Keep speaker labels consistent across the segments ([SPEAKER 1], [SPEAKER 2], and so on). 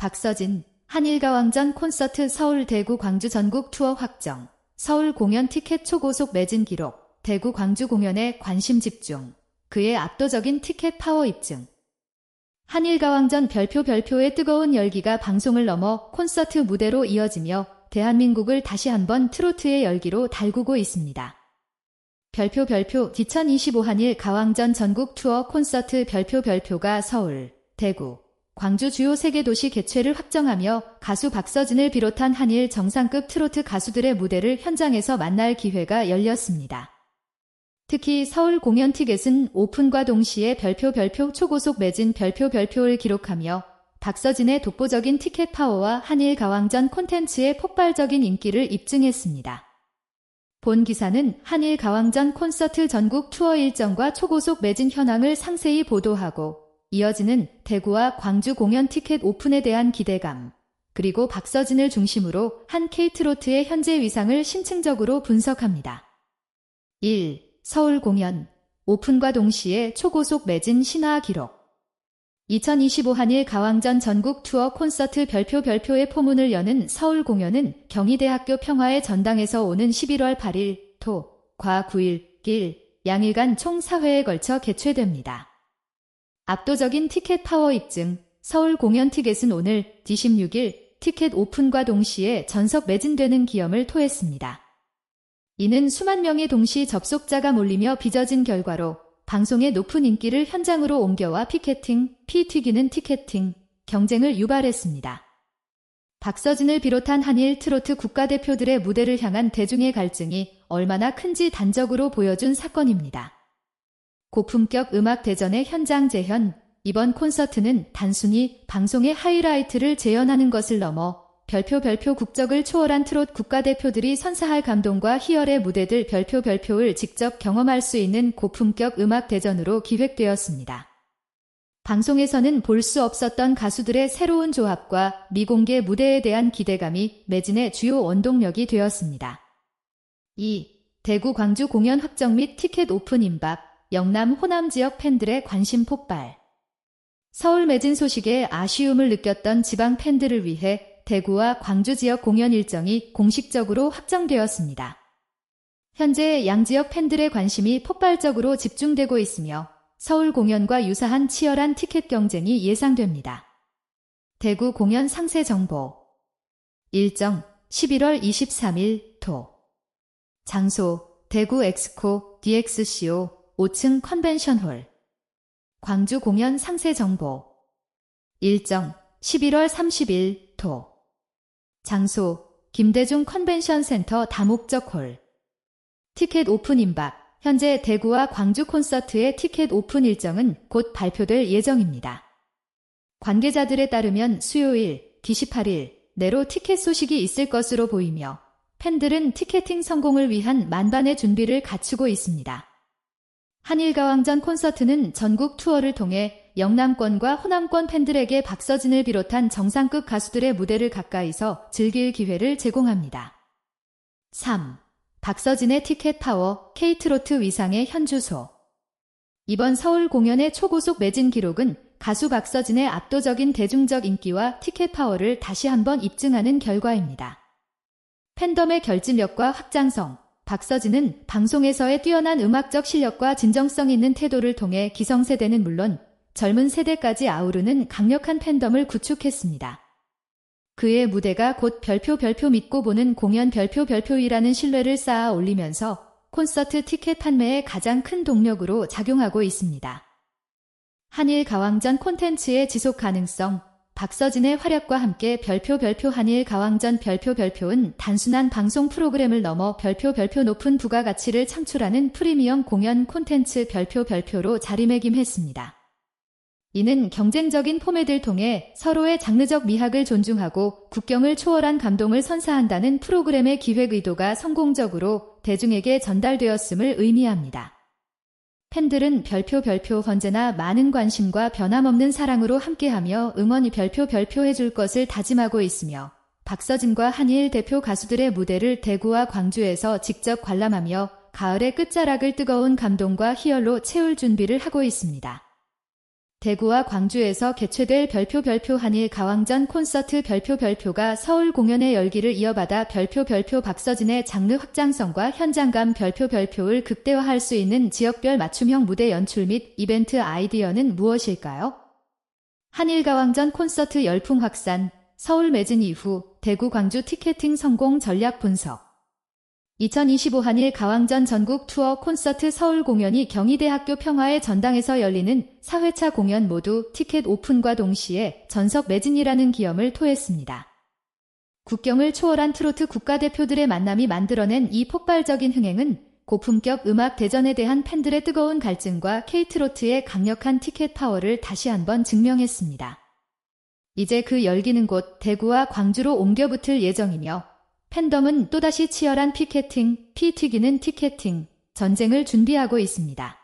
[SPEAKER 1] 박서진, 한일가왕전 콘서트 서울 대구 광주 전국 투어 확정. 서울 공연 티켓 초고속 매진 기록. 대구 광주 공연에 관심 집중. 그의 압도적인 티켓 파워 입증. 한일가왕전 별표 별표의 뜨거운 열기가 방송을 넘어 콘서트 무대로 이어지며 대한민국을 다시 한번 트로트의 열기로 달구고 있습니다. 별표 별표 2025 한일 가왕전 전국 투어 콘서트 별표 별표가 서울, 대구, 광주 주요 세계 도시 개최를 확정하며 가수 박서진을 비롯한 한일 정상급 트로트 가수들의 무대를 현장에서 만날 기회가 열렸습니다. 특히 서울 공연 티켓은 오픈과 동시에 별표 별표 초고속 매진 별표 별표를 기록하며 박서진의 독보적인 티켓 파워와 한일 가왕전 콘텐츠의 폭발적인 인기를 입증했습니다. 본 기사는 한일 가왕전 콘서트 전국 투어 일정과 초고속 매진 현황을 상세히 보도하고 이어지는 대구와 광주 공연 티켓 오픈에 대한 기대감, 그리고 박서진을 중심으로 한 K트로트의 현재 위상을 심층적으로 분석합니다. 1. 서울 공연 오픈과 동시에 초고속 매진 신화 기록 2025 한일 가왕전 전국 투어 콘서트 별표 별표의 포문을 여는 서울 공연은 경희대학교 평화의 전당에서 오는 11월 8일 토, 과 9일, 길, 양일간 총 4회에 걸쳐 개최됩니다. 압도적인 티켓 파워 입증 서울 공연 티켓은 오늘 D16일 티켓 오픈과 동시에 전석 매진되는 기염을 토했습니다. 이는 수만 명의 동시 접속자가 몰리며 빚어진 결과로 방송의 높은 인기를 현장으로 옮겨와 피켓팅, 피 튀기는 티켓팅, 경쟁을 유발했습니다. 박서진을 비롯한 한일 트로트 국가대표들의 무대를 향한 대중의 갈증이 얼마나 큰지 단적으로 보여준 사건입니다. 고품격 음악 대전의 현장 재현, 이번 콘서트는 단순히 방송의 하이라이트를 재현하는 것을 넘어 별표 별표 국적을 초월한 트롯 국가대표들이 선사할 감동과 희열의 무대들 별표 별표를 직접 경험할 수 있는 고품격 음악 대전으로 기획되었습니다. 방송에서는 볼 수 없었던 가수들의 새로운 조합과 미공개 무대에 대한 기대감이 매진의 주요 원동력이 되었습니다. 2. 대구 광주 공연 확정 및 티켓 오픈 임박, 영남 호남 지역 팬들의 관심 폭발. 서울 매진 소식에 아쉬움을 느꼈던 지방 팬들을 위해 대구와 광주 지역 공연 일정이 공식적으로 확정되었습니다. 현재 양 지역 팬들의 관심이 폭발적으로 집중되고 있으며 서울 공연과 유사한 치열한 티켓 경쟁이 예상됩니다. 대구 공연 상세 정보 일정 11월 23일 토 장소 대구 엑스코 DXCO 5층 컨벤션홀. 광주 공연 상세 정보. 일정 11월 30일 토. 장소 김대중 컨벤션 센터 다목적 홀. 티켓 오픈 임박. 현재 대구와 광주 콘서트의 티켓 오픈 일정은 곧 발표될 예정입니다. 관계자들에 따르면 수요일, 28일 내로 티켓 소식이 있을 것으로 보이며 팬들은 티켓팅 성공을 위한 만반의 준비를 갖추고 있습니다. 한일가왕전 콘서트는 전국 투어를 통해 영남권과 호남권 팬들에게 박서진을 비롯한 정상급 가수들의 무대를 가까이서 즐길 기회를 제공합니다. 3. 박서진의 티켓 파워 K트로트 위상의 현주소 이번 서울 공연의 초고속 매진 기록은 가수 박서진의 압도적인 대중적 인기와 티켓 파워를 다시 한번 입증하는 결과입니다. 팬덤의 결집력과 확장성, 박서진은 방송에서의 뛰어난 음악적 실력과 진정성 있는 태도를 통해 기성세대는 물론 젊은 세대까지 아우르는 강력한 팬덤을 구축했습니다. 그의 무대가 곧 별표 별표 믿고 보는 공연 별표 별표이라는 신뢰를 쌓아 올리면서 콘서트 티켓 판매에 가장 큰 동력으로 작용하고 있습니다. 한일 가왕전 콘텐츠의 지속 가능성, 박서진의 활약과 함께 별표 별표 한일 가왕전 별표 별표는 단순한 방송 프로그램을 넘어 별표 별표 높은 부가가치를 창출하는 프리미엄 공연 콘텐츠 별표 별표로 자리매김했습니다. 이는 경쟁적인 포맷을 통해 서로의 장르적 미학을 존중하고 국경을 초월한 감동을 선사한다는 프로그램의 기획 의도가 성공적으로 대중에게 전달되었음을 의미합니다. 팬들은 별표 별표 언제나 많은 관심과 변함없는 사랑으로 함께하며 응원이 별표 별표 해줄 것을 다짐하고 있으며 박서진과 한일 대표 가수들의 무대를 대구와 광주에서 직접 관람하며 가을의 끝자락을 뜨거운 감동과 희열로 채울 준비를 하고 있습니다. 대구와 광주에서 개최될 별표 별표 한일 가왕전 콘서트 별표 별표가 서울 공연의 열기를 이어받아 별표 별표 박서진의 장르 확장성과 현장감 별표 별표를 극대화할 수 있는 지역별 맞춤형 무대 연출 및 이벤트 아이디어는 무엇일까요? 한일 가왕전 콘서트 열풍 확산, 서울 매진 이후 대구 광주 티켓팅 성공 전략 분석 2025 한일 가왕전 전국 투어 콘서트 서울 공연이 경희대학교 평화의 전당에서 열리는 4회차 공연 모두 티켓 오픈과 동시에 전석 매진이라는 기염을 토했습니다. 국경을 초월한 트로트 국가대표들의 만남이 만들어낸 이 폭발적인 흥행은 고품격 음악 대전에 대한 팬들의 뜨거운 갈증과 K트로트의 강력한 티켓 파워를 다시 한번 증명했습니다. 이제 그 열기는 곧 대구와 광주로 옮겨붙을 예정이며 팬덤은 또다시 치열한 피켓팅, 피 튀기는 티켓팅, 전쟁을 준비하고 있습니다.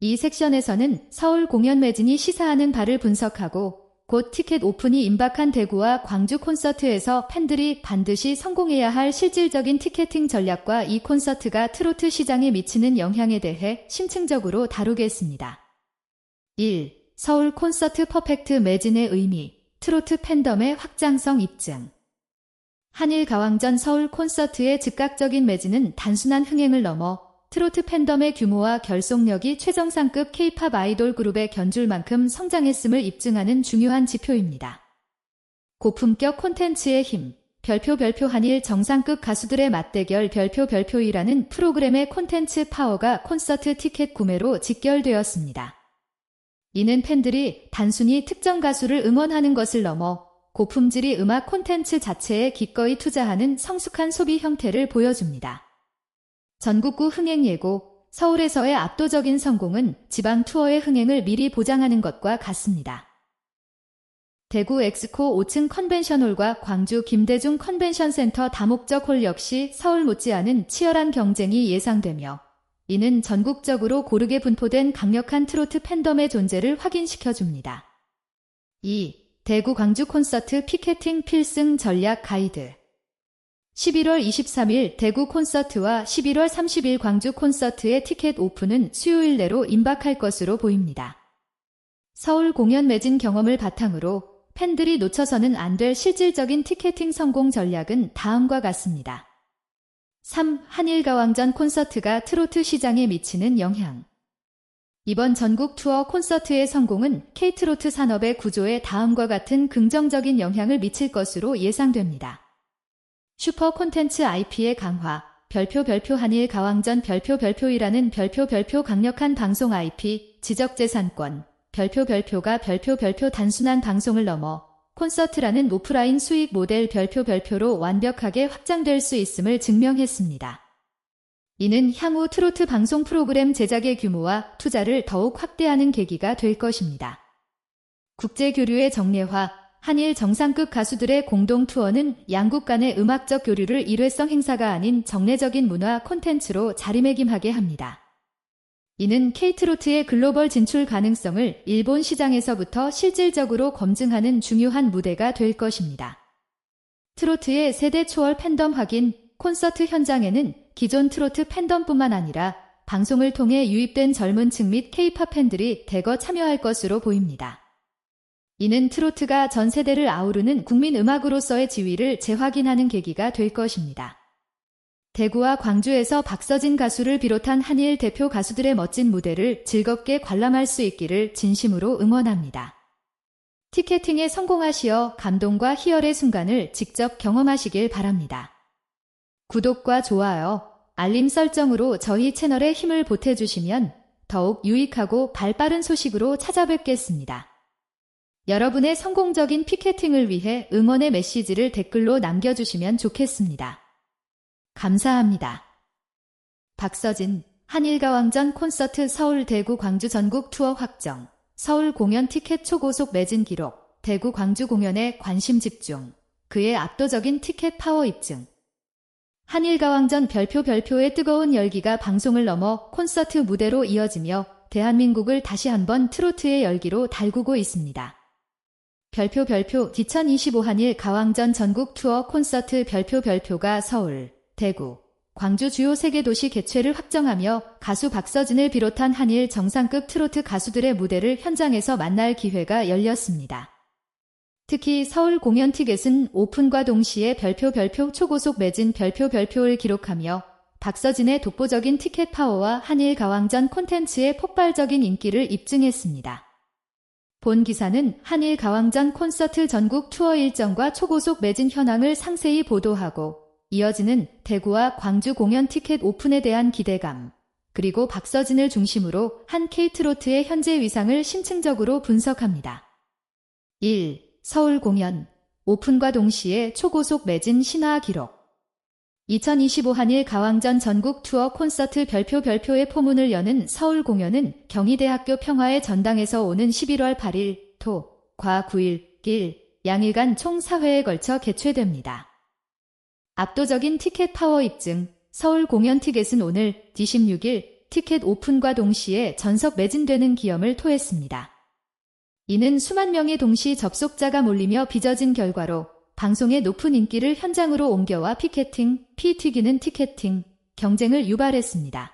[SPEAKER 1] 이 섹션에서는 서울 공연 매진이 시사하는 바를 분석하고 곧 티켓 오픈이 임박한 대구와 광주 콘서트에서 팬들이 반드시 성공해야 할 실질적인 티켓팅 전략과 이 콘서트가 트로트 시장에 미치는 영향에 대해 심층적으로 다루겠습니다. 1. 서울 콘서트 퍼펙트 매진의 의미, 트로트 팬덤의 확장성 입증. 한일 가왕전 서울 콘서트의 즉각적인 매진은 단순한 흥행을 넘어 트로트 팬덤의 규모와 결속력이 최정상급 K-팝 아이돌 그룹의 견줄 만큼 성장했음을 입증하는 중요한 지표입니다. 고품격 콘텐츠의 힘, 별표 별표 한일 정상급 가수들의 맞대결 별표 별표이라는 프로그램의 콘텐츠 파워가 콘서트 티켓 구매로 직결되었습니다. 이는 팬들이 단순히 특정 가수를 응원하는 것을 넘어 고품질이 음악 콘텐츠 자체에 기꺼이 투자하는 성숙한 소비 형태를 보여줍니다. 전국구 흥행 예고, 서울에서의 압도적인 성공은 지방 투어의 흥행을 미리 보장하는 것과 같습니다. 대구 엑스코 5층 컨벤션홀과 광주 김대중 컨벤션센터 다목적 홀 역시 서울 못지않은 치열한 경쟁이 예상되며 이는 전국적으로 고르게 분포된 강력한 트로트 팬덤의 존재를 확인시켜줍니다. 2. 대구 광주 콘서트 피켓팅 필승 전략 가이드 11월 23일 대구 콘서트와 11월 30일 광주 콘서트의 티켓 오픈은 수요일 내로 임박할 것으로 보입니다. 서울 공연 매진 경험을 바탕으로 팬들이 놓쳐서는 안 될 실질적인 티켓팅 성공 전략은 다음과 같습니다. 3. 한일가왕전 콘서트가 트로트 시장에 미치는 영향 이번 전국 투어 콘서트의 성공은 K트로트 산업의 구조에 다음과 같은 긍정적인 영향을 미칠 것으로 예상됩니다. 슈퍼 콘텐츠 IP의 강화, 별표 별표 한일 가왕전 별표 별표이라는 별표 별표 강력한 방송 IP, 지적재산권, 별표 별표가 별표 별표 단순한 방송을 넘어 콘서트라는 오프라인 수익 모델 별표 별표로 완벽하게 확장될 수 있음을 증명했습니다. 이는 향후 트로트 방송 프로그램 제작의 규모와 투자를 더욱 확대하는 계기가 될 것입니다. 국제 교류의 정례화, 한일 정상급 가수들의 공동 투어는 양국 간의 음악적 교류를 일회성 행사가 아닌 정례적인 문화 콘텐츠로 자리매김하게 합니다. 이는 K트로트의 글로벌 진출 가능성을 일본 시장에서부터 실질적으로 검증하는 중요한 무대가 될 것입니다. 트로트의 세대 초월 팬덤 확인, 콘서트 현장에는 기존 트로트 팬덤뿐만 아니라 방송을 통해 유입된 젊은 층 및 케이팝 팬들이 대거 참여할 것으로 보입니다. 이는 트로트가 전 세대를 아우르는 국민 음악으로서의 지위를 재확인하는 계기가 될 것입니다. 대구와 광주에서 박서진 가수를 비롯한 한일 대표 가수들의 멋진 무대를 즐겁게 관람할 수 있기를 진심으로 응원합니다. 티켓팅에 성공하시어 감동과 희열의 순간을 직접 경험하시길 바랍니다. 구독과 좋아요, 알림 설정으로 저희 채널에 힘을 보태주시면 더욱 유익하고 발빠른 소식으로 찾아뵙겠습니다. 여러분의 성공적인 피켓팅을 위해 응원의 메시지를 댓글로 남겨주시면 좋겠습니다. 감사합니다. 박서진, 한일가왕전 콘서트 서울 대구 광주 전국 투어 확정, 서울 공연 티켓 초고속 매진 기록, 대구 광주 공연에 관심 집중, 그의 압도적인 티켓 파워 입증, 한일가왕전 별표 별표의 뜨거운 열기가 방송을 넘어 콘서트 무대로 이어지며 대한민국을 다시 한번 트로트의 열기로 달구고 있습니다. 별표 별표 2025 한일 가왕전 전국 투어 콘서트 별표 별표가 서울, 대구, 광주 주요 세계 도시 개최를 확정하며 가수 박서진을 비롯한 한일 정상급 트로트 가수들의 무대를 현장에서 만날 기회가 열렸습니다. 특히 서울 공연 티켓은 오픈과 동시에 별표 별표 초고속 매진 별표 별표를 기록하며 박서진의 독보적인 티켓 파워와 한일 가왕전 콘텐츠의 폭발적인 인기를 입증했습니다. 본 기사는 한일 가왕전 콘서트 전국 투어 일정과 초고속 매진 현황을 상세히 보도하고 이어지는 대구와 광주 공연 티켓 오픈에 대한 기대감, 그리고 박서진을 중심으로 한 K트로트의 현재 위상을 심층적으로 분석합니다. 1. 서울 공연 오픈과 동시에 초고속 매진 신화 기록 2025 한일 가왕전 전국 투어 콘서트 별표 별표의 포문을 여는 서울 공연은 경희대학교 평화의 전당에서 오는 11월 8일 토, 과 9일, 길, 양일간 총 4회에 걸쳐 개최됩니다. 압도적인 티켓 파워 입증 서울 공연 티켓은 오늘 D16일 티켓 오픈과 동시에 전석 매진되는 기염을 토했습니다. 이는 수만 명의 동시 접속자가 몰리며 빚어진 결과로 방송의 높은 인기를 현장으로 옮겨와 피켓팅, 피 튀기는 티켓팅, 경쟁을 유발했습니다.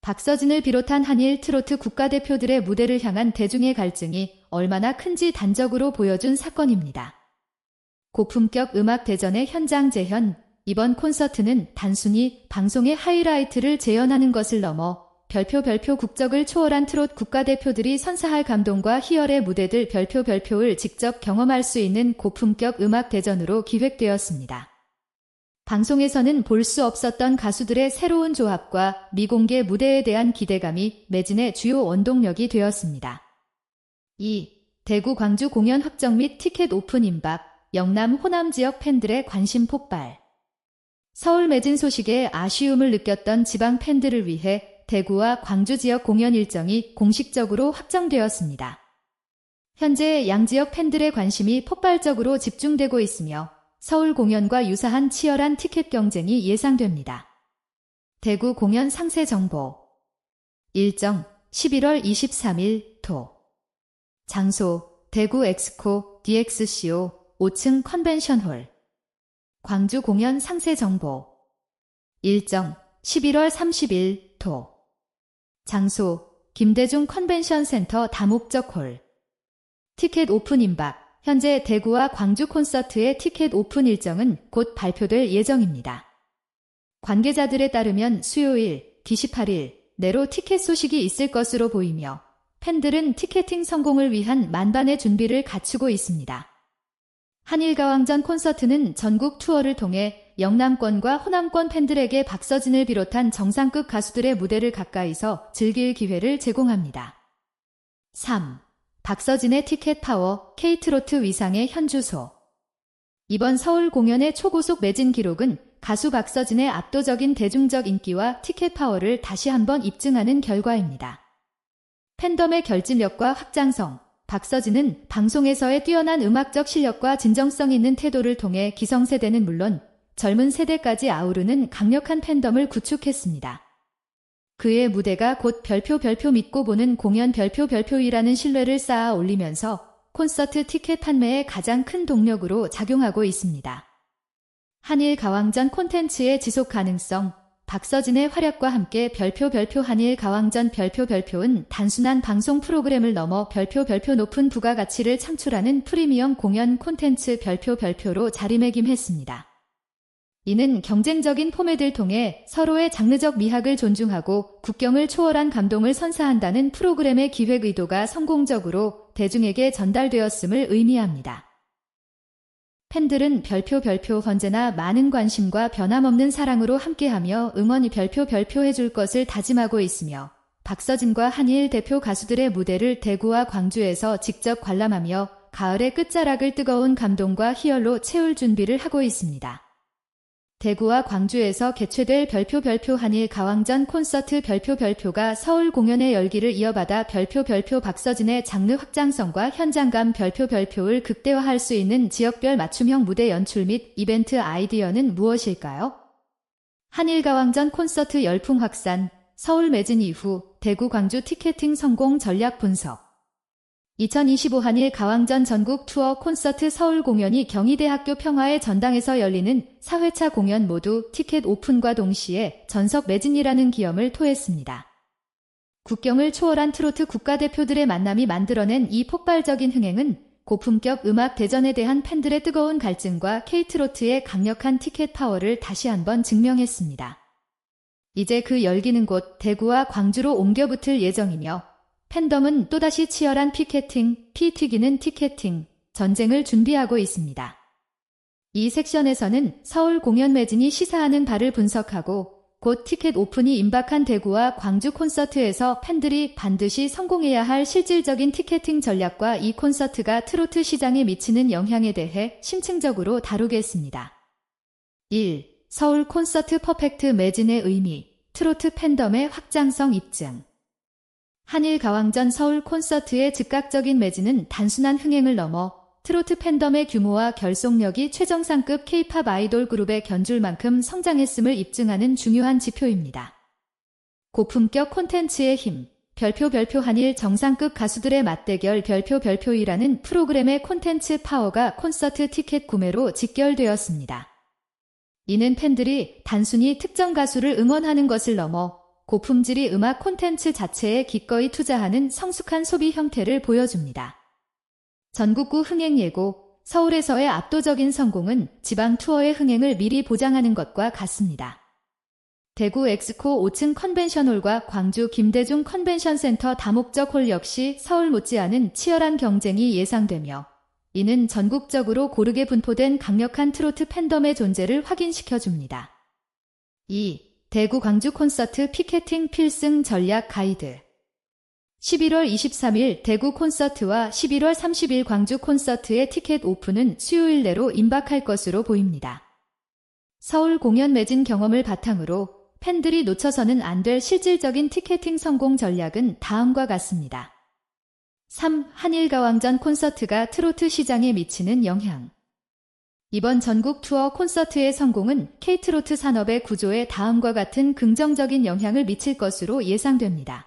[SPEAKER 1] 박서진을 비롯한 한일 트로트 국가대표들의 무대를 향한 대중의 갈증이 얼마나 큰지 단적으로 보여준 사건입니다. 고품격 음악 대전의 현장 재현, 이번 콘서트는 단순히 방송의 하이라이트를 재현하는 것을 넘어 별표 별표 국적을 초월한 트롯 국가대표들이 선사할 감동과 희열의 무대들 별표 별표를 직접 경험할 수 있는 고품격 음악 대전으로 기획되었습니다. 방송에서는 볼 수 없었던 가수들의 새로운 조합과 미공개 무대에 대한 기대감이 매진의 주요 원동력이 되었습니다. 2. 대구 광주 공연 확정 및 티켓 오픈 임박, 영남 호남 지역 팬들의 관심 폭발. 서울 매진 소식에 아쉬움을 느꼈던 지방 팬들을 위해 대구와 광주 지역 공연 일정이 공식적으로 확정되었습니다. 현재 양 지역 팬들의 관심이 폭발적으로 집중되고 있으며 서울 공연과 유사한 치열한 티켓 경쟁이 예상됩니다. 대구 공연 상세 정보. 일정 11월 23일 토. 장소 대구 엑스코 DXCO 5층 컨벤션홀. 광주 공연 상세 정보. 일정 11월 30일 토 장소 김대중 컨벤션 센터 다목적 홀 티켓 오픈 임박 현재 대구와 광주 콘서트의 티켓 오픈 일정은 곧 발표될 예정입니다. 관계자들에 따르면 수요일 D18일 내로 티켓 소식이 있을 것으로 보이며 팬들은 티켓팅 성공을 위한 만반의 준비를 갖추고 있습니다. 한일가왕전 콘서트는 전국 투어를 통해 영남권과 호남권 팬들에게 박서진을 비롯한 정상급 가수들의 무대를 가까이서 즐길 기회를 제공합니다. 3. 박서진의 티켓 파워 K트로트 위상의 현주소 이번 서울 공연의 초고속 매진 기록은 가수 박서진의 압도적인 대중적 인기와 티켓 파워를 다시 한번 입증하는 결과입니다. 팬덤의 결집력과 확장성, 박서진은 방송에서의 뛰어난 음악적 실력과 진정성 있는 태도를 통해 기성세대는 물론 젊은 세대까지 아우르는 강력한 팬덤을 구축했습니다. 그의 무대가 곧 별표 별표 믿고 보는 공연 별표 별표이라는 신뢰를 쌓아 올리면서 콘서트 티켓 판매의 가장 큰 동력으로 작용하고 있습니다. 한일 가왕전 콘텐츠의 지속 가능성, 박서진의 활약과 함께 별표 별표 한일 가왕전 별표 별표는 단순한 방송 프로그램을 넘어 별표 별표 높은 부가가치를 창출하는 프리미엄 공연 콘텐츠 별표 별표로 자리매김했습니다. 이는 경쟁적인 포맷을 통해 서로의 장르적 미학을 존중하고 국경을 초월한 감동을 선사한다는 프로그램의 기획 의도가 성공적으로 대중에게 전달되었음을 의미합니다. 팬들은 별표 별표 언제나 많은 관심과 변함없는 사랑으로 함께하며 응원이 별표 별표 해줄 것을 다짐하고 있으며 박서진과 한일 대표 가수들의 무대를 대구와 광주에서 직접 관람하며 가을의 끝자락을 뜨거운 감동과 희열로 채울 준비를 하고 있습니다. 대구와 광주에서 개최될 별표 별표 한일 가왕전 콘서트 별표 별표가 서울 공연의 열기를 이어받아 별표 별표 박서진의 장르 확장성과 현장감 별표 별표를 극대화할 수 있는 지역별 맞춤형 무대 연출 및 이벤트 아이디어는 무엇일까요? 한일 가왕전 콘서트 열풍 확산, 서울 매진 이후 대구 광주 티켓팅 성공 전략 분석 2025 한일 가왕전 전국 투어 콘서트 서울 공연이 경희대학교 평화의 전당에서 열리는 4회차 공연 모두 티켓 오픈과 동시에 전석 매진이라는 기염을 토했습니다. 국경을 초월한 트로트 국가대표들의 만남이 만들어낸 이 폭발적인 흥행은 고품격 음악 대전에 대한 팬들의 뜨거운 갈증과 K트로트의 강력한 티켓 파워를 다시 한번 증명했습니다. 이제 그 열기는 곧 대구와 광주로 옮겨붙을 예정이며 팬덤은 또다시 치열한 피켓팅, 피 튀기는 티켓팅, 전쟁을 준비하고 있습니다. 이 섹션에서는 서울 공연 매진이 시사하는 바를 분석하고 곧 티켓 오픈이 임박한 대구와 광주 콘서트에서 팬들이 반드시 성공해야 할 실질적인 티켓팅 전략과 이 콘서트가 트로트 시장에 미치는 영향에 대해 심층적으로 다루겠습니다. 1. 서울 콘서트 퍼펙트 매진의 의미, 트로트 팬덤의 확장성 입증. 한일 가왕전 서울 콘서트의 즉각적인 매진은 단순한 흥행을 넘어 트로트 팬덤의 규모와 결속력이 최정상급 K-팝 아이돌 그룹의 견줄 만큼 성장했음을 입증하는 중요한 지표입니다. 고품격 콘텐츠의 힘, 별표 별표 한일 정상급 가수들의 맞대결 별표 별표이라는 프로그램의 콘텐츠 파워가 콘서트 티켓 구매로 직결되었습니다. 이는 팬들이 단순히 특정 가수를 응원하는 것을 넘어 고품질이 음악 콘텐츠 자체에 기꺼이 투자하는 성숙한 소비 형태를 보여줍니다. 전국구 흥행 예고, 서울에서의 압도적인 성공은 지방 투어의 흥행을 미리 보장하는 것과 같습니다. 대구 엑스코 5층 컨벤션홀과 광주 김대중 컨벤션센터 다목적 홀 역시 서울 못지않은 치열한 경쟁이 예상되며 이는 전국적으로 고르게 분포된 강력한 트로트 팬덤의 존재를 확인시켜줍니다. 2. 대구 광주 콘서트 피켓팅 필승 전략 가이드 11월 23일 대구 콘서트와 11월 30일 광주 콘서트의 티켓 오픈은 수요일 내로 임박할 것으로 보입니다. 서울 공연 매진 경험을 바탕으로 팬들이 놓쳐서는 안 될 실질적인 티켓팅 성공 전략은 다음과 같습니다. 3. 한일가왕전 콘서트가 트로트 시장에 미치는 영향 이번 전국 투어 콘서트의 성공은 K트로트 산업의 구조에 다음과 같은 긍정적인 영향을 미칠 것으로 예상됩니다.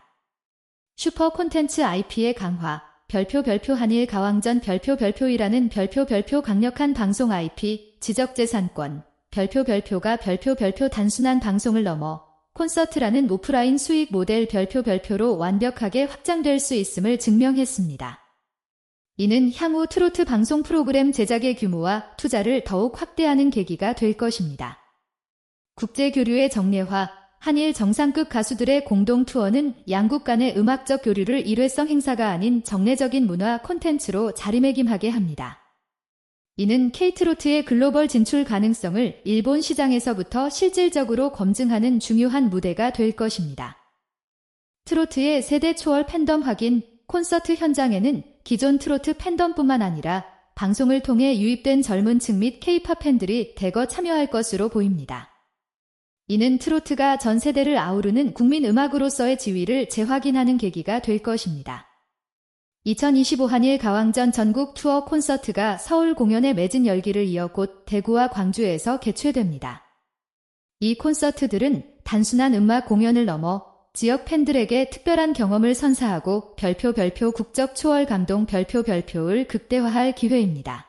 [SPEAKER 1] 슈퍼 콘텐츠 IP의 강화, 별표 별표 한일 가왕전 별표 별표이라는 별표 별표 강력한 방송 IP, 지적재산권, 별표 별표가 별표 별표 단순한 방송을 넘어 콘서트라는 오프라인 수익 모델 별표 별표로 완벽하게 확장될 수 있음을 증명했습니다. 이는 향후 트로트 방송 프로그램 제작의 규모와 투자를 더욱 확대하는 계기가 될 것입니다. 국제 교류의 정례화, 한일 정상급 가수들의 공동 투어는 양국 간의 음악적 교류를 일회성 행사가 아닌 정례적인 문화 콘텐츠로 자리매김하게 합니다. 이는 K트로트의 글로벌 진출 가능성을 일본 시장에서부터 실질적으로 검증하는 중요한 무대가 될 것입니다. 트로트의 세대 초월 팬덤 확인, 콘서트 현장에는 기존 트로트 팬덤뿐만 아니라 방송을 통해 유입된 젊은 층및 K-팝 팬들이 대거 참여할 것으로 보입니다. 이는 트로트가 전 세대를 아우르는 국민 음악으로서의 지위를 재확인하는 계기가 될 것입니다. 2025 한일 가왕전 전국 투어 콘서트가 서울 공연의 매진 열기를 이어 곧 대구와 광주에서 개최됩니다. 이 콘서트들은 단순한 음악 공연을 넘어 지역 팬들에게 특별한 경험을 선사하고 별표 별표 국적 초월 감동 별표 별표를 극대화할 기회입니다.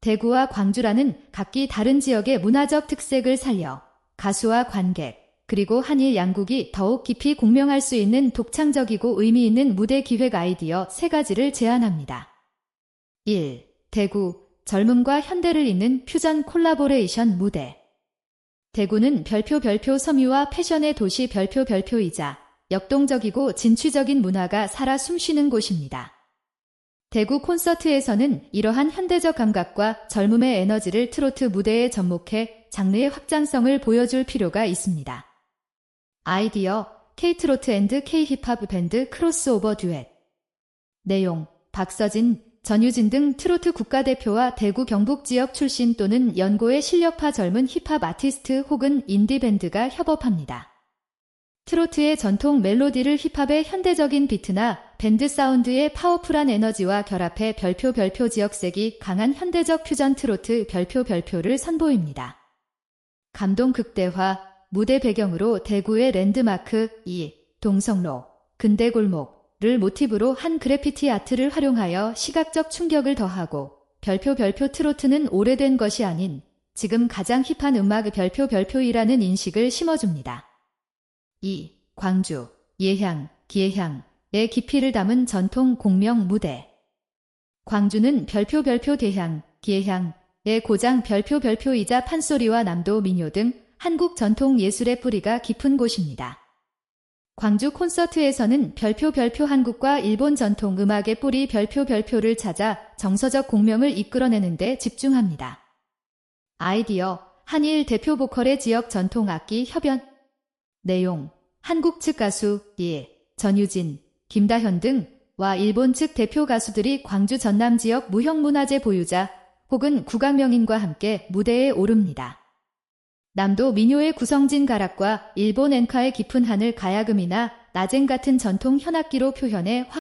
[SPEAKER 1] 대구와 광주라는 각기 다른 지역의 문화적 특색을 살려 가수와 관객, 그리고 한일 양국이 더욱 깊이 공명할 수 있는 독창적이고 의미 있는 무대 기획 아이디어 세 가지를 제안합니다. 1. 대구, 젊음과 현대를 잇는 퓨전 콜라보레이션 무대. 대구는 별표 별표 섬유와 패션의 도시 별표 별표이자 역동적이고 진취적인 문화가 살아 숨쉬는 곳입니다. 대구 콘서트에서는 이러한 현대적 감각과 젊음의 에너지를 트로트 무대에 접목해 장르의 확장성을 보여줄 필요가 있습니다. 아이디어 K트로트 앤드 K힙합 밴드 크로스오버 듀엣 내용 박서진, 전유진 등 트로트 국가대표와 대구 경북 지역 출신 또는 연고의 실력파 젊은 힙합 아티스트 혹은 인디밴드가 협업합니다. 트로트의 전통 멜로디를 힙합의 현대적인 비트나 밴드 사운드의 파워풀한 에너지와 결합해 별표 별표 지역색이 강한 현대적 퓨전 트로트 별표 별표를 선보입니다. 감동 극대화, 무대 배경으로 대구의 랜드마크 2, 동성로, 근대골목, 를 모티브로 한 그래피티 아트를 활용하여 시각적 충격을 더하고 별표 별표 트로트는 오래된 것이 아닌 지금 가장 힙한 음악의 별표 별표이라는 인식을 심어줍니다. 2. 광주, 예향, 기예향의 깊이를 담은 전통 공명 무대. 광주는 별표 별표 대향, 기예향의 고장 별표 별표이자 판소리와 남도 민요 등 한국 전통 예술의 뿌리가 깊은 곳입니다. 광주 콘서트에서는 별표 별표 한국과 일본 전통 음악의 뿌리 별표 별표를 찾아 정서적 공명을 이끌어내는데 집중합니다. 아이디어 한일 대표 보컬의 지역 전통 악기 협연 내용 한국 측 가수 예, 전유진, 김다현 등과 일본 측 대표 가수들이 광주 전남 지역 무형문화재 보유자 혹은 국악명인과 함께 무대에 오릅니다. 남도 민요의 구성진 가락과 일본 엔카의 깊은 하늘 가야금이나 나쟁 같은 전통 현악기로 표현해